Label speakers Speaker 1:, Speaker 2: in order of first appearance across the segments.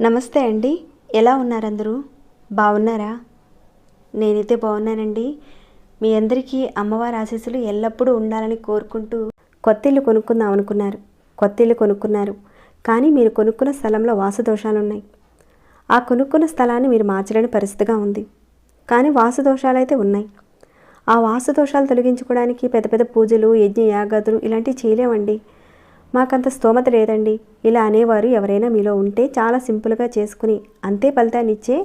Speaker 1: నమస్తే అండి. ఎలా ఉన్నారందరూ? బాగున్నారా నేనైతే బాగున్నానండి మీ అందరికీ అమ్మవారి ఆశీస్సులు ఎల్లప్పుడూ ఉండాలని కోరుకుంటూ కొత్త ఇల్లు కొనుక్కుందాం అనుకున్నారు. కొత్త ఇల్లు కొనుక్కున్నారు. కానీ మీరు కొనుక్కున్న స్థలంలో వాసుదోషాలు ఉన్నాయి ఆ కొనుక్కున్న స్థలాన్ని మీరు మార్చలేని పరిస్థితిగా ఉంది. కానీ వాసు దోషాలు అయితే ఉన్నాయి. ఆ వాసు దోషాలు తొలగించుకోవడానికి పెద్ద పెద్ద పూజలు యజ్ఞ యాగాదులు ఇలాంటివి చేయలేమండి. మాకంత స్తోమత లేదండి. ఇలా అనేవారు ఎవరైనా మీలో ఉంటే చాలా సింపుల్గా చేసుకుని అంతే ఫలితాన్ని ఇచ్చే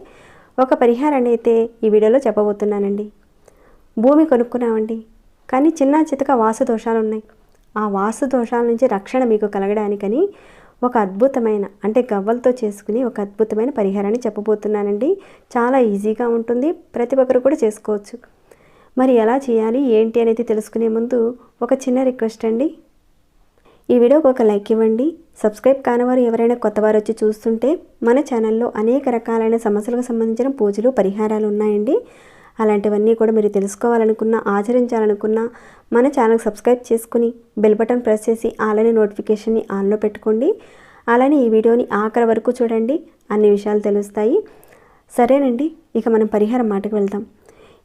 Speaker 1: ఒక పరిహారాన్ని అయితే ఈ వీడియోలో చెప్పబోతున్నానండి. భూమి కొనుక్కున్నామండి. కానీ చిన్న చితక వాసు దోషాలు ఉన్నాయి ఆ వాసు దోషాల నుంచి రక్షణ మీకు కలగడానికని ఒక అద్భుతమైన అంటే గవ్వలతో చేసుకుని ఒక అద్భుతమైన పరిహారాన్ని చెప్పబోతున్నానండి. చాలా ఈజీగా ఉంటుంది. ప్రతి ఒక్కరు కూడా చేసుకోవచ్చు. మరి ఎలా చేయాలి ఏంటి అనేది తెలుసుకునే ముందు ఒక చిన్న రిక్వెస్ట్ అండి. ఈ వీడియోకి ఒక లైక్ ఇవ్వండి. సబ్స్క్రైబ్ కానివారు ఎవరైనా కొత్తవారు వచ్చి చూస్తుంటే మన ఛానల్లో అనేక రకాలైన సమస్యలకు సంబంధించిన పూజలు పరిహారాలు ఉన్నాయండి. అలాంటివన్నీ కూడా మీరు తెలుసుకోవాలనుకున్నా ఆచరించాలనుకున్నా మన ఛానల్ సబ్స్క్రైబ్ చేసుకుని బెల్ బటన్ ప్రెస్ చేసి అలానే నోటిఫికేషన్ని ఆన్లో పెట్టుకోండి. అలానే ఈ వీడియోని ఆఖరి వరకు చూడండి. అన్ని విషయాలు తెలుస్తాయి. సరేనండి ఇక మనం పరిహారం మాటకు వెళ్దాం.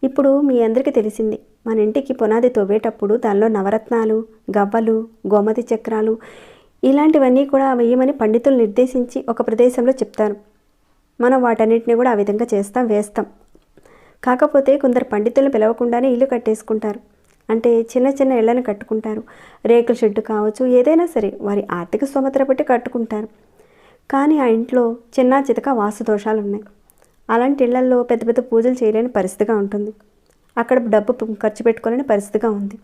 Speaker 1: ఇప్పుడు మీ అందరికీ తెలిసింది. మన ఇంటికి పునాది తవ్వేటప్పుడు దానిలో నవరత్నాలు గవ్వలు గోమతి చక్రాలు ఇలాంటివన్నీ కూడా వేయమని పండితులు నిర్దేశించి ఒక ప్రదేశంలో చెప్తారు. మనం వాటన్నిటిని కూడా ఆ విధంగా చేస్తాం వేస్తాం. కాకపోతే కొందరు పండితులను పిలవకుండానే ఇల్లు కట్టేసుకుంటారు. అంటే చిన్న చిన్న ఇళ్ళను కట్టుకుంటారు. రేకుల షెడ్డు కావచ్చు ఏదైనా సరే వారి ఆర్థిక స్తోమతను బట్టి కట్టుకుంటారు. కానీ ఆ ఇంట్లో చిన్న చితక వాస్తు దోషాలు ఉన్నాయి అలాంటి ఇళ్ళల్లో పెద్ద పెద్ద పూజలు చేయలేని పరిస్థితిగా ఉంటుంది. అక్కడ డబ్బు ఖర్చు పెట్టుకోలేని పరిస్థితిగా ఉంది.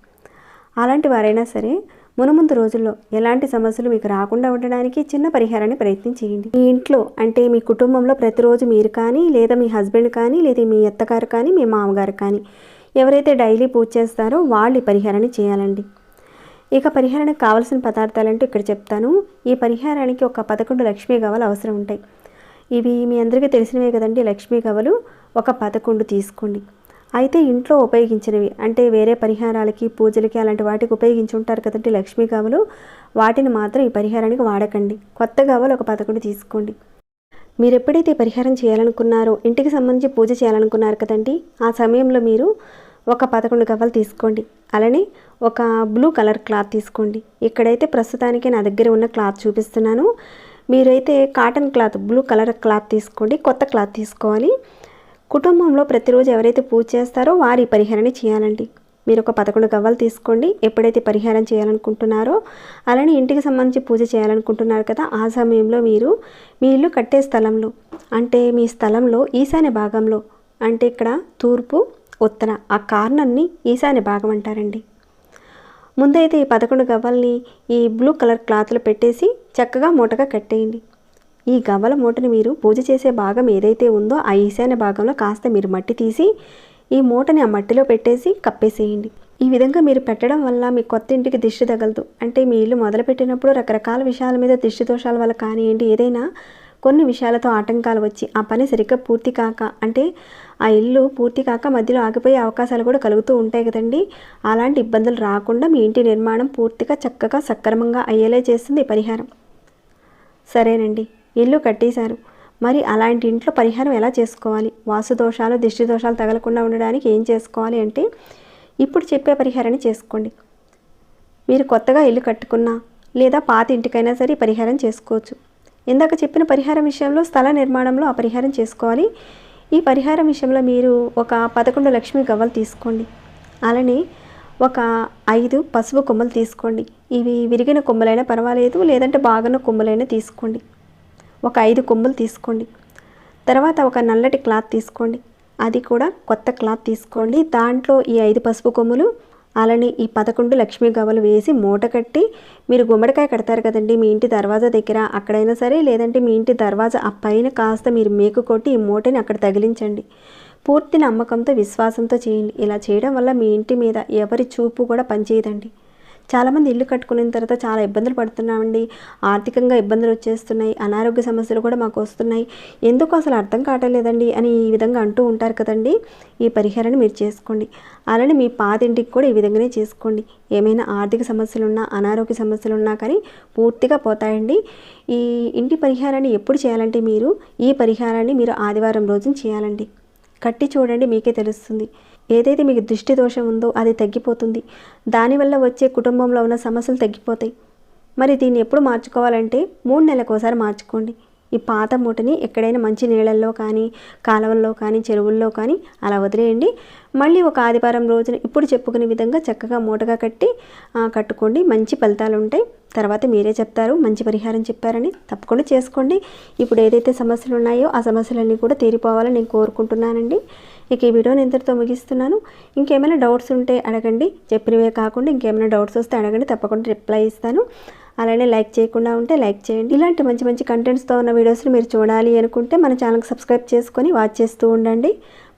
Speaker 1: అలాంటి వారైనా సరే మునుముందు రోజుల్లో ఎలాంటి సమస్యలు మీకు రాకుండా ఉండడానికి చిన్న పరిహారాన్ని ప్రయత్నం చేయండి. మీ ఇంట్లో అంటే మీ కుటుంబంలో ప్రతిరోజు మీరు కానీ లేదా మీ హస్బెండ్ కానీ లేదా మీ అత్తగారు కానీ మీ మామగారు కానీ ఎవరైతే డైలీ పూజ చేస్తారో వాళ్ళు ఈ పరిహారాన్ని చేయాలండి. ఇక పరిహారానికి కావాల్సిన పదార్థాలంటే ఇక్కడ చెప్తాను. ఈ పరిహారానికి ఒక పదకొండు లక్ష్మీ గవ్వలు అవసరం ఉంటాయి. ఇవి మీ అందరికీ తెలిసినవే కదండి లక్ష్మీ కవలు. ఒక పదకొండు తీసుకోండి. అయితే ఇంట్లో ఉపయోగించినవి అంటే వేరే పరిహారాలకి పూజలకి అలాంటి వాటికి ఉపయోగించి ఉంటారు కదండి లక్ష్మీ కవలు. వాటిని మాత్రం ఈ పరిహారానికి వాడకండి. కొత్త కవలు ఒక పదకొండు తీసుకోండి. మీరు ఎప్పుడైతే పరిహారం చేయాలనుకున్నారో ఇంటికి సంబంధించి పూజ చేయాలనుకున్నారు కదండి ఆ సమయంలో మీరు ఒక పదకొండు గవ్వలు తీసుకోండి. అలానే ఒక బ్లూ కలర్ క్లాత్ తీసుకోండి. ఇక్కడైతే ప్రస్తుతానికి నా దగ్గర ఉన్న క్లాత్ చూపిస్తున్నాను. మీరైతే cotton cloth blue colour cloth తీసుకోండి కొత్త క్లాత్ తీసుకోవాలి. కుటుంబంలో ప్రతిరోజు ఎవరైతే పూజ చేస్తారో వారి పరిహారాన్ని చేయాలండి. మీరు ఒక పదకొండు గవ్వలు తీసుకోండి. ఎప్పుడైతే పరిహారం చేయాలనుకుంటున్నారో అలానే ఇంటికి సంబంధించి పూజ చేయాలనుకుంటున్నారు కదా ఆ సమయంలో మీరు మీ ఇల్లు కట్టే స్థలంలో అంటే మీ స్థలంలో ఈశాన్య భాగంలో అంటే ఇక్కడ తూర్పు ఉత్తర ఆ కార్నర్ని ఈశాన్య భాగం అంటారండి. ముందైతే ఈ పదకొండు గవ్వల్ని ఈ బ్లూ కలర్ క్లాత్లో పెట్టేసి చక్కగా మూటగా కట్టేయండి. ఈ గవ్వల మూటని మీరు పూజ చేసే భాగం ఏదైతే ఉందో ఆ ఈశాన్య భాగంలో కాస్త మీరు మట్టి తీసి ఈ మూటని ఆ మట్టిలో పెట్టేసి కప్పేసేయండి. ఈ విధంగా మీరు పెట్టడం వల్ల మీ కొత్త ఇంటికి దిష్టి తగలదు. అంటే మీ ఇల్లు మొదలుపెట్టినప్పుడు రకరకాల విషయాల మీద దిష్టి దోషాల వల్ల కానివ్వండి ఏదైనా కొన్ని విషయాలతో ఆటంకాలు వచ్చి ఆ పని సరిగ్గా పూర్తి కాక అంటే ఆ ఇల్లు పూర్తి కాక మధ్యలో ఆగిపోయే అవకాశాలు కూడా కలుగుతూ ఉంటాయి కదండి. అలాంటి ఇబ్బందులు రాకుండా మీ ఇంటి నిర్మాణం పూర్తిగా చక్కగా సక్రమంగా అయ్యేలా చేస్తుంది పరిహారం. సరేనండి ఇల్లు కట్టేశారు. మరి అలాంటి ఇంట్లో పరిహారం ఎలా చేసుకోవాలి? వాసు దోషాలు దిష్టి దోషాలు తగలకుండా ఉండడానికి ఏం చేసుకోవాలి అంటే ఇప్పుడు చెప్పే పరిహారాన్ని చేసుకోండి. మీరు కొత్తగా ఇల్లు కట్టుకున్నా లేదా పాత ఇంటికైనా సరే పరిహారం చేసుకోవచ్చు. ఇందాక చెప్పిన పరిహారం విషయంలో స్థల నిర్మాణంలో ఆ పరిహారం చేసుకోవాలి. ఈ పరిహారం విషయంలో మీరు ఒక పదకొండు లక్ష్మి గవ్వలు తీసుకోండి. అలానే ఒక ఐదు పసుపు కొమ్మలు తీసుకోండి. ఇవి విరిగిన కొమ్మలైనా పర్వాలేదు లేదంటే బాగున్న కొమ్మలైనా తీసుకోండి. ఒక ఐదు కొమ్మలు తీసుకోండి. తర్వాత ఒక నల్లటి క్లాత్ తీసుకోండి. అది కూడా కొత్త క్లాత్ తీసుకోండి. దాంట్లో ఈ ఐదు పసుపు కొమ్ములు అలానే ఈ పదకొండు లక్ష్మీ గవ్వలు వేసి మూట కట్టి మీరు గుమ్మడికాయ కడతారు కదండి మీ ఇంటి దర్వాజా దగ్గర. అక్కడైనా సరే లేదంటే మీ ఇంటి దర్వాజా ఆ పైన కాస్త మీరు మేకు కొట్టి ఈ మూటని అక్కడ తగిలించండి. పూర్తి నమ్మకంతో విశ్వాసంతో చేయండి. ఇలా చేయడం వల్ల మీ ఇంటి మీద ఎవరి చూపు కూడా పనిచేయదండి. చాలామంది ఇల్లు కట్టుకున్న తర్వాత చాలా ఇబ్బందులు పడుతున్నామండి. ఆర్థికంగా ఇబ్బందులు వచ్చేస్తున్నాయి. అనారోగ్య సమస్యలు కూడా మాకు వస్తున్నాయి. ఎందుకు అసలు అర్థం కావట్లేదండి అని ఈ విధంగా అంటూ ఉంటారు కదండి. ఈ పరిహారాన్ని మీరు చేసుకోండి. అలానే మీ పాతింటికి కూడా ఈ విధంగానే చేసుకోండి. ఏమైనా ఆర్థిక సమస్యలు ఉన్నా అనారోగ్య సమస్యలు ఉన్నా కానీ పూర్తిగా పోతాయండి. ఈ ఇంటి పరిహారాన్ని ఎప్పుడు చేయాలంటే మీరు? ఈ పరిహారాన్ని మీరు ఆదివారం రోజున చేయాలండి. కట్టి చూడండి మీకే తెలుస్తుంది. ఏదైతే మీకు దృష్టి దోషం ఉందో అది తగ్గిపోతుంది. దానివల్ల వచ్చే కుటుంబంలో ఉన్న సమస్యలు తగ్గిపోతాయి. మరి దీన్ని ఎప్పుడు మార్చుకోవాలంటే మూడు నెలలకు ఒకసారి మార్చుకోండి. ఈ పాత మూటని ఎక్కడైనా మంచి నీళ్ళల్లో కానీ కాలువల్లో కానీ చెరువుల్లో కానీ అలా వదిలేయండి. మళ్ళీ ఒక ఆదివారం రోజున ఇప్పుడు చెప్పుకునే విధంగా చక్కగా మూటగా కట్టి కట్టుకోండి. మంచి ఫలితాలు ఉంటాయి. తర్వాత మీరే చెప్తారు. మంచి పరిహారం చెప్పారని తప్పకుండా చేసుకోండి. ఇప్పుడు ఏదైతే సమస్యలు ఉన్నాయో ఆ సమస్యలన్నీ కూడా తీరిపోవాలని నేను కోరుకుంటున్నానండి. ఇక ఈ వీడియోని ఇంతటితో ముగిస్తున్నాను. ఇంకేమైనా డౌట్స్ ఉంటే అడగండి. చెప్పినవే కాకుండా ఇంకేమైనా డౌట్స్ వస్తే అడగండి. తప్పకుండా రిప్లై ఇస్తాను. అలానే లైక్ చేయకుండా ఉంటే లైక్ చేయండి. ఇలాంటి మంచి మంచి కంటెంట్స్తో ఉన్న వీడియోస్ని మీరు చూడాలి అనుకుంటే మన ఛానల్కి సబ్స్క్రైబ్ చేసుకొని వాచ్ చేస్తూ ఉండండి.